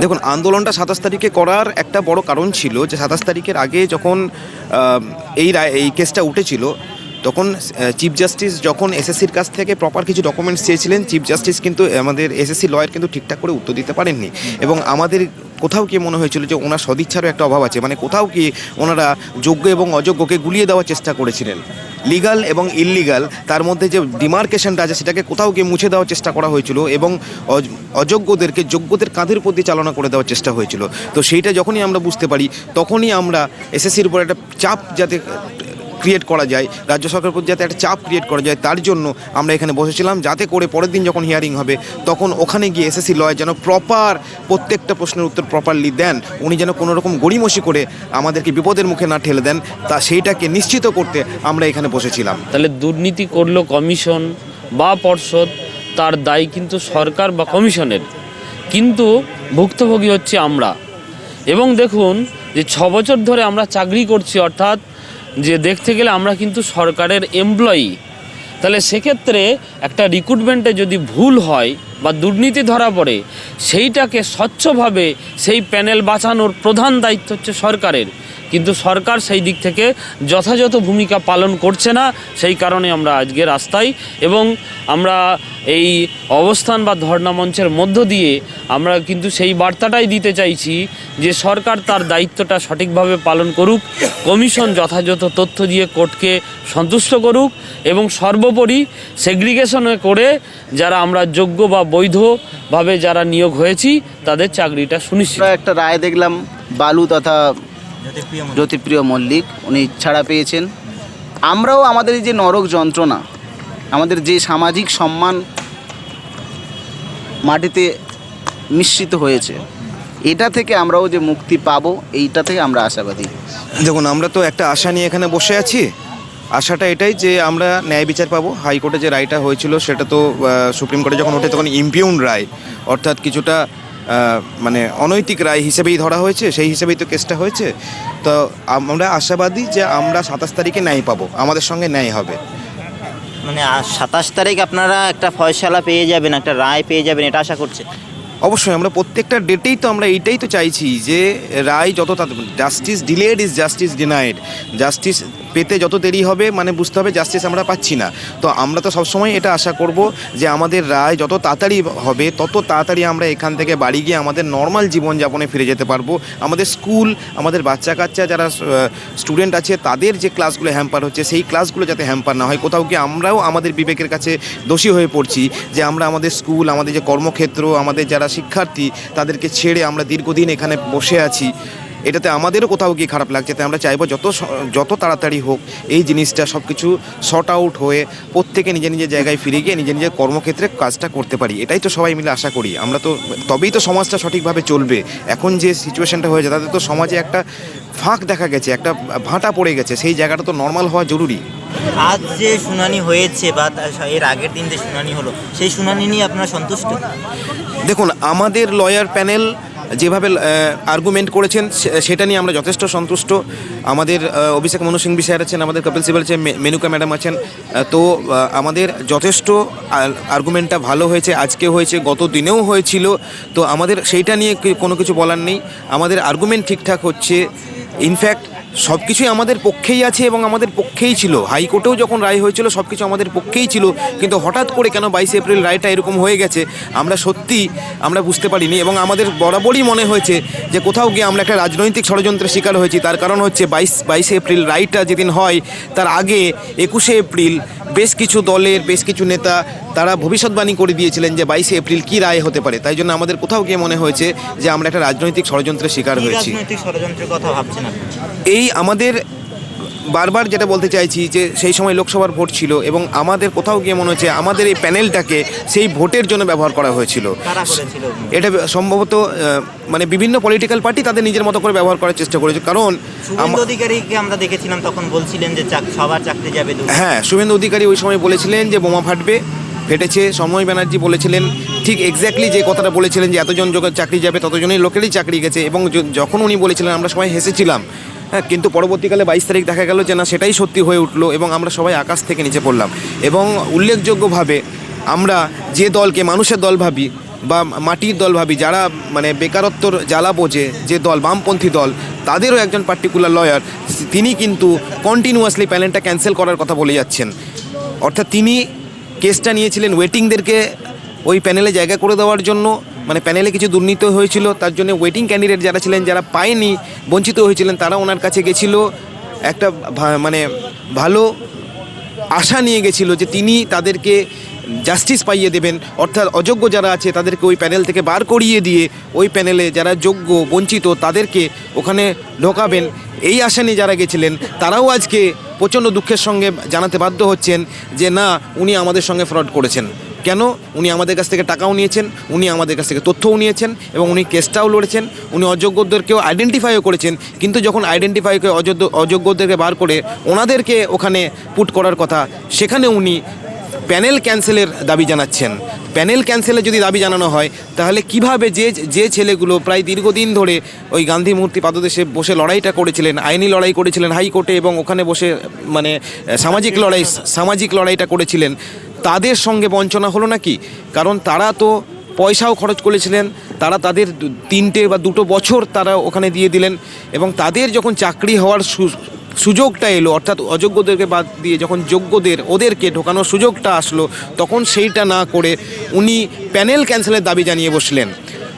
দেখুন আন্দোলনটা সাতাশ তারিখে করার একটা বড় কারণ ছিল যে সাতাশ তারিখের আগে যখন এই রায় এই কেসটা উঠেছিল তখন চিফ জাস্টিস যখন এসএসসির কাছ থেকে প্রপার কিছু ডকুমেন্টস চেয়েছিলেন চিফ জাস্টিস কিন্তু আমাদের এসএসসি লয়ার কিন্তু ঠিকঠাক করে উত্তর দিতে পারেননি। এবং আমাদের কোথাও কি মনে হয়েছিল যে ওনার সদিচ্ছারও একটা অভাব আছে? মানে কোথাও কি ওনারা যোগ্য এবং অযোগ্যকে গুলিয়ে দেওয়ার চেষ্টা করেছিলেন? লিগাল এবং ইললিগাল, তার মধ্যে যে ডিমার্কেশনটা আছে সেটাকে কোথাও গিয়ে মুছে দেওয়ার চেষ্টা করা হয়েছিল এবং অযোগ্যদেরকে যোগ্যদের কাঁধের প্রতি চালনা করে দেওয়ার চেষ্টা হয়েছিল। তো সেইটা যখনই আমরা বুঝতে পারি, তখনই আমরা এসএসসির উপর একটা চাপ যাতে ক্রিয়েট করা যায়, রাজ্য সরকারের প্রতি যাতে একটা চাপ ক্রিয়েট করা যায়, তার জন্য আমরা এখানে বসেছিলাম, যাতে করে পরের দিন যখন হিয়ারিং হবে, তখন ওখানে গিয়ে এসএসসি লয় যেন প্রপার প্রত্যেকটা প্রশ্নের উত্তর প্রপারলি দেন, উনি যেন কোনো রকম গড়িমসি করে আমাদেরকে বিপদের মুখে না ঠেলে দেন, তা সেইটাকে নিশ্চিত করতে আমরা এখানে বসেছিলাম। তাহলে দুর্নীতি করল কমিশন বা পর্ষদ, তার দায় কিন্তু সরকার বা কমিশনের। কিন্তু ভুক্তভোগী হচ্ছে আমরা। এবং দেখুন যে ছ বছর ধরে আমরা চাকরি করছি, অর্থাৎ যে দেখতে গেলে আমরা কিন্তু সরকারের এমপ্লয়ি তাহলে সেক্ষেত্রে একটা রিক্রুটমেন্টে যদি ভুল হয় বা দুর্নীতি ধরা পড়ে, সেইটাকে স্বচ্ছভাবে সেই প্যানেল বাঁচানোর প্রধান দায়িত্ব হচ্ছে সরকারের। কিন্তু সরকার সেই দিক থেকে যথাযথ ভূমিকা পালন করছে না, সেই কারণে আমরা আজকে রাস্তায় এবং আমরা এই অবস্থান বা ধর্ণা মঞ্চের মধ্য দিয়ে আমরা কিন্তু সেই বার্তাটাই দিতে চাইছি যে সরকার তার দায়িত্বটা সঠিকভাবে পালন করুক, কমিশন যথাযথ তথ্য দিয়ে কোর্টকে সন্তুষ্ট করুক এবং সর্বোপরি সেগ্রিগেশনে করে যারা আমরা যোগ্য বা বৈধভাবে যারা নিয়োগ হয়েছি, তাদের চাকরিটা সুনিশ্চিত। একটা রায় দেখলাম, বালু তথা জ্যোতিপ্রিয় মল্লিক। উনি ছাড়া পেয়েছেন। আমরাও আমাদের এই যে নরক যন্ত্রণা আমাদের যে সামাজিক সম্মান মাটিতে মিশ্রিত হয়েছে এটা থেকে আমরাও যে মুক্তি পাবো এইটা থেকে আমরা আশাবাদী। দেখুন আমরা তো একটা আশা নিয়ে এখানে বসে আছি। আশাটা এটাই যে আমরা ন্যায় বিচার পাবো। হাইকোর্টে যে রায়টা হয়েছিল সেটা তো সুপ্রিম কোর্টে যখন ওঠে তখন ইম্পিউন রায় অর্থাৎ কিছুটা মানে অনৈতিক রায় হিসেবেই ধরা হয়েছে, সেই হিসেবেই তো কেসটা হয়েছে। তো আমরা আশাবাদী যে আমরা সাতাশ তারিখে ন্যায় পাবো, আমাদের সঙ্গে ন্যায় হবে। মানে সাতাশ তারিখ আপনারা একটা ফয়সালা পেয়ে যাবেন, একটা রায় পেয়ে যাবেন, এটা আশা করছে। অবশ্যই আমরা প্রত্যেকটা ডেটেই তো আমরা এইটাই তো চাইছি যে রায় যত justice delayed is justice denied justice পেতে যত দেরি হবে মানে বুঝতে হবে জাস্টিস আমরা পাচ্ছি না। তো আমরা তো সবসময় এটা আশা করব যে আমাদের রায় যত তাড়াতাড়ি হবে, তত তাড়াতাড়ি আমরা এখান থেকে বাড়ি গিয়ে আমাদের নর্মাল জীবনযাপনে ফিরে যেতে পারব। আমাদের স্কুল আমাদের বাচ্চা কাচ্চা যারা স্টুডেন্ট আছে, তাদের যে ক্লাসগুলো হ্যাম্পার হচ্ছে, সেই ক্লাসগুলো যাতে হ্যাম্পার না হয়। কোথাও গিয়ে আমরাও আমাদের বিবেকের কাছে দোষী হয়ে পড়ছি যে আমরা আমাদের স্কুল আমাদের যে কর্মক্ষেত্র, আমাদের যারা শিক্ষার্থী তাদেরকে ছেড়ে আমরা দীর্ঘদিন এখানে বসে আছি। এটাতে আমাদেরও কোথাও গিয়ে খারাপ লাগছে, তাই আমরা চাইব যত যত তাড়াতাড়ি হোক এই জিনিসটা সব কিছু শর্ট আউট হয়ে প্রত্যেকে নিজের নিজের জায়গায় ফিরে গিয়ে নিজের নিজের কর্মক্ষেত্রে কাজটা করতে পারি। এটাই তো সবাই মিলে আশা করি। আমরা তো, তবেই তো সমাজটা সঠিকভাবে চলবে। এখন যে সিচুয়েশনটা হয়েছে, তাতে তো সমাজে একটা ফাঁক দেখা গেছে, একটা ভাঁটা পড়ে গেছে। সেই জায়গাটা তো নর্মাল হওয়া জরুরি। আজ যে শুনানি হয়েছে বা এর আগের দিন যে শুনানি হলো, সেই শুনানি নিয়ে আপনারা সন্তুষ্ট? দেখুন, আমাদের লয়ার প্যানেল যেভাবে আর্গুমেন্ট করেছেন সেটা নিয়ে আমরা যথেষ্ট সন্তুষ্ট। আমাদের অভিষেক মনু সিং স্যার আছেন, আমাদের কপিল সিবাল আছেন মেনুকা ম্যাডাম আছেন। তো আমাদের যথেষ্ট আর্গুমেন্টটা ভালো হয়েছে, আজকে হয়েছে, গত দিনেও হয়েছিল। তো আমাদের, সেইটা নিয়ে কোনো কিছু বলার নেই। আমাদের আর্গুমেন্ট ঠিকঠাক হচ্ছে। ইনফ্যাক্ট সব কিছুই আমাদের পক্ষেই আছে এবং আমাদের পক্ষেই ছিল। হাইকোর্টেও যখন রায় হয়েছিল সব কিছু আমাদের পক্ষেই ছিল। কিন্তু হঠাৎ করে কেন বাইশে এপ্রিল রায়টা এরকম হয়ে গেছে আমরা সত্যি আমরা বুঝতে পারিনি এবং আমাদের বরাবরই মনে হয়েছে যে কোথাও গিয়ে আমরা একটা রাজনৈতিক ষড়যন্ত্রের শিকার হয়েছি। তার কারণ হচ্ছে বাইশ বাইশে এপ্রিল রায়টা যেদিন হয় তার আগে একুশে এপ্রিল বেশ কিছু দলের বেশ কিছু নেতা তারা ভবিষ্যৎবাণী করে দিয়েছিলেন যে বাইশে এপ্রিল কী রায় হতে পারে। তাই জন্য আমাদের কোথাও গিয়ে মনে হয়েছে যে আমরা একটা রাজনৈতিক ষড়যন্ত্রের শিকার হয়েছি। এই আমাদের বারবার যেটা বলতে চাইছি যে সেই সময় লোকসভার ভোট ছিল এবং আমাদের কোথাও গিয়ে মনে হচ্ছে আমাদের এই প্যানেলটাকে সেই ভোটের জন্য ব্যবহার করা হয়েছিল। এটা সম্ভবত মানে বিভিন্ন পলিটিক্যাল পার্টি তাদের নিজের মতো করে ব্যবহার করার চেষ্টা করেছে। কারণ অধিকারীকে আমরা দেখেছিলাম তখন বলছিলেন যে সবার চাকরি যাবে হ্যাঁ শুভেন্দু অধিকারী ওই সময় বলেছিলেন যে বোমা ফাটবে ফেটেছে। সময় ব্যানার্জি বলেছিলেন ঠিক এক্স্যাক্টলি যে কথাটা বলেছিলেন যে এতজন চাকরি যাবে ততজনই লোকেরই চাকরি গেছে এবং যখন উনি বলেছিলেন আমরা সবাই হেসেছিলাম। হ্যাঁ কিন্তু পরবর্তীকালে বাইশ তারিখ দেখা গেল যে না, সেটাই সত্যি হয়ে উঠল এবং আমরা সবাই আকাশ থেকে নিচে পড়লাম। এবং উল্লেখযোগ্যভাবে আমরা যে দলকে মানুষের দল ভাবি বা মাটির দল ভাবি, যারা মানে বেকারত্বর জ্বালা বোঝে যে দল, বামপন্থী দল, তাদেরও একজন পার্টিকুলার লয়ার তিনি কিন্তু কন্টিনিউয়াসলি প্যানেলটা ক্যান্সেল করার কথা বলে যাচ্ছেন। অর্থাৎ তিনি কেসটা নিয়েছিলেন ওয়েটিংদেরকে ওই প্যানেলে জায়গা করে দেওয়ার জন্য। মানে প্যানেলে কিছু দুর্নীতি হয়েছিল, তার জন্য ওয়েটিং ক্যান্ডিডেট যারা ছিলেন, যারা পায়নি, বঞ্চিত হয়েছিলেন, তারা ওনার কাছে গেছিল। একটা মানে ভালো আশা নিয়ে গেছিল যে তিনি তাদেরকে জাস্টিস পাইয়ে দেবেন। অর্থাৎ অযোগ্য যারা আছে, তাদেরকে ওই প্যানেল থেকে বার করিয়ে দিয়ে ওই প্যানেলে যারা যোগ্য, বঞ্চিত, তাদেরকে ওখানে ঢোকাবেন। এই আশা নিয়ে যারা গেছিলেন, তারাও আজকে প্রচণ্ড দুঃখের সঙ্গে জানাতে বাধ্য হচ্ছেন যে না, উনি আমাদের সঙ্গে ফ্রড করেছেন। কেন? উনি আমাদের কাছ থেকে টাকাও নিয়েছেন, উনি আমাদের কাছ থেকে তথ্যও নিয়েছেন এবং উনি কেসটাও লড়েছেন, উনি অযোগ্যদেরকেও আইডেন্টিফাইও করেছেন। কিন্তু যখন আইডেন্টিফাই করে অযোগ্য, অযোগ্যদেরকে বার করে ওনাদেরকে ওখানে পুট করার কথা, সেখানে উনি প্যানেল ক্যান্সেলের দাবি জানাচ্ছেন। প্যানেল ক্যান্সেলের যদি দাবি জানানো হয়, তাহলে কীভাবে যে যে ছেলেগুলো প্রায় দীর্ঘদিন ধরে ওই গান্ধী মূর্তি পাদদেশে বসে লড়াইটা করেছিলেন, আইনি লড়াই করেছিলেন হাইকোর্টে এবং ওখানে বসে মানে সামাজিক লড়াই, সামাজিক লড়াইটা করেছিলেন তাদের সঙ্গে বঞ্চনা হলো নাকি? কারণ তারা তো পয়সাও খরচ করেছিলেন, তারা তাদের তিনটে বা দুটো বছর তারা ওখানে দিয়ে দিলেন এবং তাদের যখন চাকরি হওয়ার সুযোগটা এলো, অর্থাৎ অযোগ্যদেরকে বাদ দিয়ে যখন যোগ্যদের, ওদেরকে ঢোকানোর সুযোগটা আসলো, তখন সেইটা না করে উনি প্যানেল ক্যান্সেলের দাবি জানিয়ে বসলেন।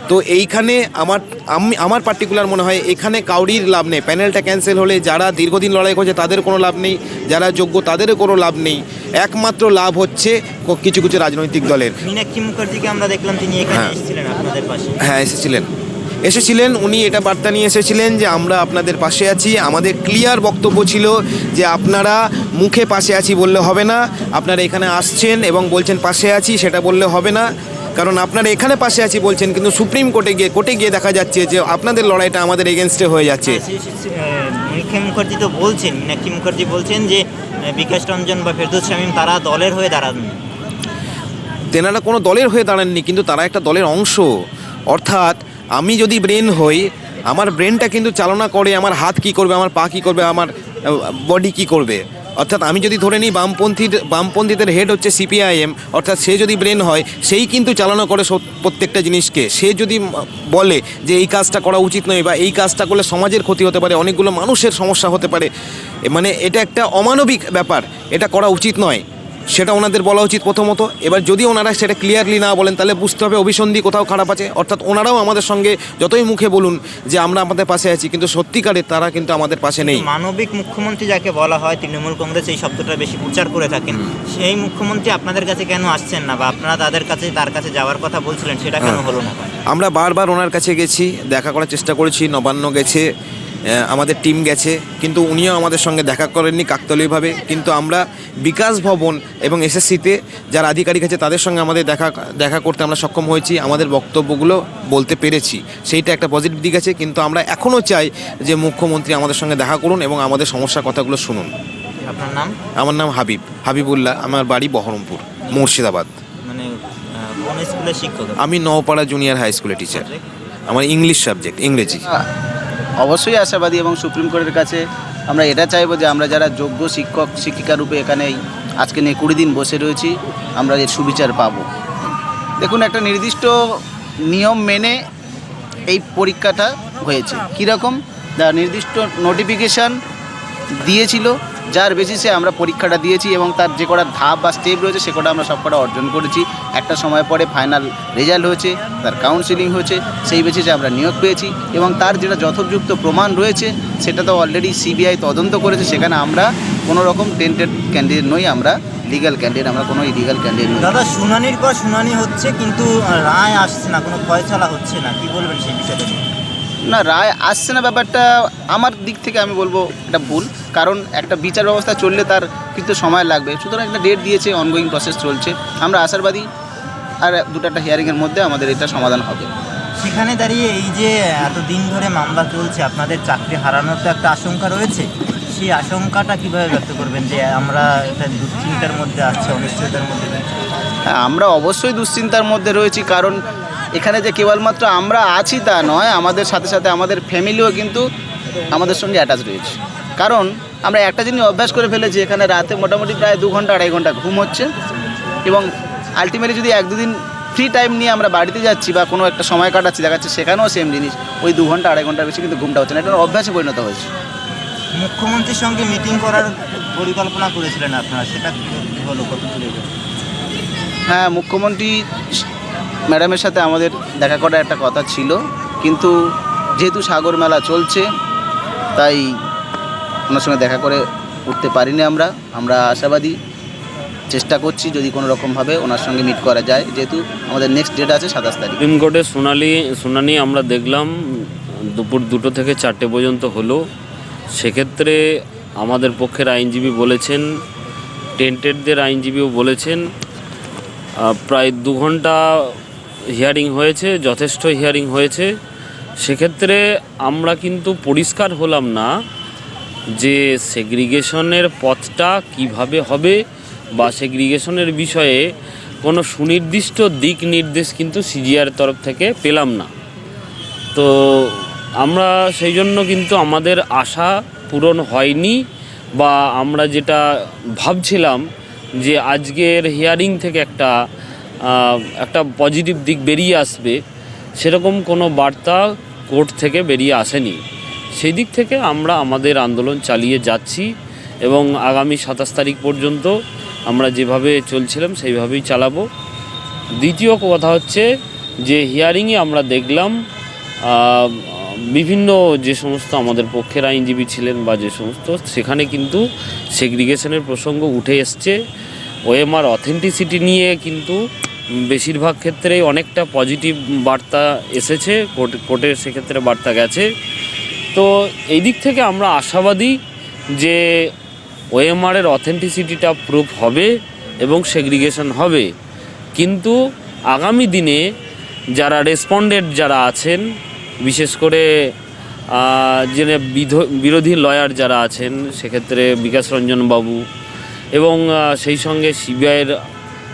তো এইখানে আমার, আমি, আমার পার্টিকুলার মনে হয় এখানে কাউরির লাভ নেই। প্যানেলটা ক্যান্সেল হলে যারা দীর্ঘদিন লড়াই করছে তাদের কোনো লাভ নেই, যারা যোগ্য তাদেরও কোনো লাভ নেই। একমাত্র লাভ হচ্ছে কিছু কিছু রাজনৈতিক দলের। মীনাক্ষী মুখার্জিকে আমরা দেখলাম তিনি এখানে হ্যাঁ। এসেছিলেন আপনাদের পাশে। হ্যাঁ এসেছিলেন। এসেছিলেন উনি এটা বার্তা নিয়ে এসেছিলেন যে আমরা আপনাদের পাশে আছি। আমাদের ক্লিয়ার বক্তব্য ছিল যে আপনারা মুখে পাশে আছি বললে হবে না আপনারা এখানে আসছেন এবং বলছেন পাশে আছি সেটা বললে হবে না। কারণ আপনারা এখানে পাশে আছি বলছেন কিন্তু সুপ্রিম কোর্টে গিয়ে কোর্টে গিয়ে দেখা যাচ্ছে যে আপনাদের লড়াইটা আমাদের এগেনস্টে হয়ে যাচ্ছে। হ্যাঁ, মুখার্জি তো বলছেন মীনাক্ষী মুখার্জি বলছেন যে বিকাশ রঞ্জন বা ফেরদুস শামীম, তারা দলের হয়ে দাঁড়াননি তেনারা কোনো দলের হয়ে দাঁড়াননি, কিন্তু তারা একটা দলের অংশ। অর্থাৎ আমি যদি ব্রেন হই, আমার ব্রেনটা কিন্তু চালনা করে আমার হাত কি করবে, আমার পা কি করবে, আমার বডি কি করবে। অর্থাৎ আমি যদি ধরে নিই বামপন্থীর, বামপন্থীদের হেড হচ্ছে সিপিআইএম অর্থাৎ সে যদি ব্রেন হয়, সেই কিন্তু চালানো করে প্রত্যেকটা জিনিসকে। সে যদি বলে যে এই কাজটা করা উচিত নয় বা এই কাজটা করলে সমাজের ক্ষতি হতে পারে, অনেকগুলো মানুষের সমস্যা হতে পারে মানে এটা একটা অমানবিক ব্যাপার। এটা করা উচিত নয়। সেটা ওনাদের বলা উচিত প্রথমত। এবার যদি ওনারা সেটা ক্লিয়ারলি না বলেন তাহলে বুঝতে হবে অভিসন্ধি কোথাও খারাপ আছে। অর্থাৎ ওনারাও আমাদের সঙ্গে যতই মুখে বলুন যে আমরা আমাদের পাশে আছি কিন্তু সত্যিকারে তারা কিন্তু আমাদের পাশে নেই। মানবিক মুখ্যমন্ত্রী যাকে বলা হয় তৃণমূল কংগ্রেস এই শব্দটা বেশি প্রচার করে থাকেন। সেই মুখ্যমন্ত্রী আপনাদের কাছে কেন আসছেন না? বা আপনারা তাদের কাছে তার কাছে যাওয়ার কথা বলছিলেন সেটা কেন হ্যাঁ। হলো না? আমরা বারবার ওনার কাছে গেছি দেখা করার চেষ্টা করেছি নবান্ন গেছে। আমাদের টিম গেছে কিন্তু উনিও আমাদের সঙ্গে দেখা করেননি কাকতলীয়ভাবে। কিন্তু আমরা বিকাশ ভবন এবং এসএসসিতে যারা আধিকারিক আছে তাদের সঙ্গে আমাদের দেখা দেখা করতে আমরা সক্ষম হয়েছি আমাদের বক্তব্যগুলো বলতে পেরেছি। সেইটা একটা পজিটিভ দিক আছে কিন্তু আমরা এখনও চাই যে মুখ্যমন্ত্রী আমাদের সঙ্গে দেখা করুন এবং আমাদের সমস্যার কথাগুলো শুনুন। আপনার নাম? আমার নাম হাবিব। হাবিবুল্লাহ আমার বাড়ি বহরমপুর মুর্শিদাবাদ। মানে কোন স্কুলের শিক্ষক আমি নওপাড়া জুনিয়র হাই স্কুলের টিচার আমার ইংলিশ সাবজেক্ট ইংরেজি। অবশ্যই আশাবাদী এবং সুপ্রিম কোর্টের কাছে আমরা এটা চাইব যে আমরা যারা যোগ্য শিক্ষক, শিক্ষিকা রূপে এখানে আজকে নিয়ে কুড়ি দিন বসে রয়েছি, আমরা এর সুবিচার পাব। দেখুন, একটা নির্দিষ্ট নিয়ম মেনে এই পরীক্ষাটা হয়েছে। কীরকম? নির্দিষ্ট নোটিফিকেশান দিয়েছিল যার বেসিসে আমরা পরীক্ষাটা দিয়েছি এবং তার যে কটা ধাপ বা স্টেপ রয়েছে সে আমরা সব অর্জন করেছি একটা সময় পরে ফাইনাল রেজাল্ট হয়েছে, তার কাউন্সিলিং হয়েছে, সেই বেসিসে আমরা নিয়োগ পেয়েছি এবং তার যেটা যথোপযুক্ত প্রমাণ রয়েছে, সেটা তো অলরেডি সিবিআই তদন্ত করেছে, সেখানে আমরা কোনো রকম টেন্টেড ক্যান্ডিডেট নই, আমরা লিগাল ক্যান্ডিডেট আমরা কোনো ইলিগাল ক্যান্ডিডেট নই দাদা, শুনানির পর শুনানি হচ্ছে, কিন্তু রায় আসছে না, কোনো ফয়সলা হচ্ছে না, কি বলবেন সেই বিষয়টা নিয়ে? না রায় আসছে না ব্যাপারটা আমার দিক থেকে আমি বলব এটা ভুল। কারণ একটা বিচার ব্যবস্থা চললে তার কিন্তু সময় লাগবে। সুতরাং একটা ডেট দিয়েছে অনগোয়িং প্রসেস চলছে। আমরা আশাবাদী আর দুটো একটা হিয়ারিংয়ের মধ্যে আমাদের এটা সমাধান হবে। সেখানে দাঁড়িয়ে এই যে এত দিন ধরে মামলা চলছে আপনাদের চাকরি হারানোর তো একটা আশঙ্কা রয়েছে। সেই আশঙ্কাটা কীভাবে ব্যক্ত করবেন যে আমরা একটা দুশ্চিন্তার মধ্যে আছি অনিশ্চয়তার মধ্যে? হ্যাঁ, আমরা অবশ্যই দুশ্চিন্তার মধ্যে রয়েছি কারণ এখানে যে কেবলমাত্র আমরা আছি তা নয় আমাদের সাথে সাথে আমাদের ফ্যামিলিও কিন্তু আমাদের সঙ্গে অ্যাটাচ রয়েছে। কারণ আমরা একটা জিনিস অভ্যাস করে ফেলেছি এখানে রাতে মোটামুটি প্রায় দু ঘণ্টা আড়াই ঘণ্টা ঘুম হচ্ছে এবং আলটিমেটলি যদি এক দুদিন ফ্রি টাইম নিয়ে আমরা বাড়িতে যাচ্ছি বা কোনো একটা সময় কাটাচ্ছি দেখা যাচ্ছে সেখানেও সেম জিনিস ওই দু ঘণ্টা আড়াই ঘণ্টার বেশি কিন্তু ঘুমটা হচ্ছে না। এটা অভ্যাসে পরিণত হয়েছে। মুখ্যমন্ত্রীর সঙ্গে মিটিং করার পরিকল্পনা করেছিলেন আপনারা সেটা হলো? কত হ্যাঁ মুখ্যমন্ত্রী ম্যাডামের সাথে আমাদের দেখা করার একটা কথা ছিল। কিন্তু যেহেতু সাগর মেলা চলছে, তাই ওনার সঙ্গে দেখা করে উঠতে পারিনি আমরা। আমরা আশাবাদী চেষ্টা করছি যদি কোনো রকমভাবে ওনার সঙ্গে মিট করা যায়। যেহেতু আমাদের নেক্সট ডেট আছে সাতাশ তারিখ। সুপ্রিম কোর্টের শুনানি শুনানি আমরা দেখলাম, দুপুর দুটো থেকে চারটে পর্যন্ত হলো। সেক্ষেত্রে আমাদের পক্ষের আইনজীবী বলেছেন টেন্টেডদের আইনজীবীও বলেছেন প্রায় দু ঘণ্টা হিয়ারিং হয়েছে, যথেষ্ট হিয়ারিং হয়েছে। সেক্ষেত্রে আমরা কিন্তু পরিষ্কার হলাম না যে সেগ্রিগেশনের পথটা কীভাবে হবে বা সেগ্রিগেশনের বিষয়ে কোনো সুনির্দিষ্ট দিক নির্দেশ কিন্তু সিজিআর তরফ থেকে পেলাম না। তো আমরা সেই জন্য কিন্তু আমাদের আশা পূরণ হয়নি বা আমরা যেটা ভাবছিলাম যে আজকের হিয়ারিং থেকে একটা একটা পজিটিভ দিক বেরিয়ে আসবে, সেরকম কোনো বার্তা কোর্ট থেকে বেরিয়ে আসেনি। সেই দিক থেকে আমরা আমাদের আন্দোলন চালিয়ে যাচ্ছি এবং আগামী সাতাশ তারিখ পর্যন্ত আমরা যেভাবে চলছিলাম সেইভাবেই চালাবো। দ্বিতীয় কথা হচ্ছে যে হিয়ারিংয়ে আমরা দেখলাম বিভিন্ন যে সমস্ত আমাদের পক্ষের আইনজীবী ছিলেন বা যে সমস্ত, সেখানে কিন্তু সেগ্রিগেশনের প্রসঙ্গ উঠে এসছে। ওএমআর অথেন্টিসিটি নিয়ে কিন্তু বেশিরভাগ ক্ষেত্রেই অনেকটা পজিটিভ বার্তা এসেছে, কোর্ট, কোর্টের সেক্ষেত্রে বার্তা গেছে। তো এই দিক থেকে আমরা আশাবাদী যে ওএমআরের অথেন্টিসিটিটা প্রুফ হবে এবং সেগ্রিগেশন হবে। কিন্তু আগামী দিনে যারা রেসপন্ডেন্ট যারা আছেন বিশেষ করে যিনি বিরোধী লয়ার যারা আছেন, সেক্ষেত্রে বিকাশ রঞ্জন বাবু এবং সেই সঙ্গে সিবিআইয়ের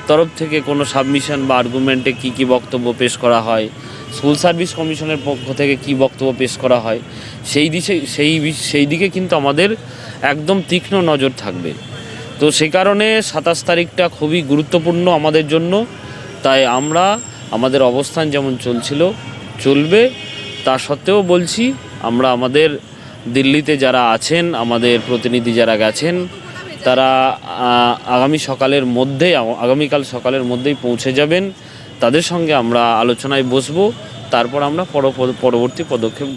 তরফ থেকে কোনো সাবমিশন বা আর্গুমেন্টে কী কী বক্তব্য পেশ করা হয় স্কুল সার্ভিস কমিশনের পক্ষ থেকে কী বক্তব্য পেশ করা হয়, সেই দিকে সেই সেই দিকে কিন্তু আমাদের একদম তীক্ষ্ণ নজর থাকবে। তো সে কারণে সাতাশ তারিখটা খুবই গুরুত্বপূর্ণ আমাদের জন্য, তাই আমরা আমাদের অবস্থান যেমন চলছিল, চলবে। তা সত্ত্বেও বলছি, আমরা আমাদের দিল্লিতে যারা আছেন, আমাদের প্রতিনিধি যারা গেছেন, তারা আগামী সকালের মধ্যে, আগামীকাল সকালের মধ্যেই পৌঁছে যাবেন। তাদের সঙ্গে আমরা আলোচনায় বসবো। তারপর আমরা পর- পরবর্তী পদক্ষেপ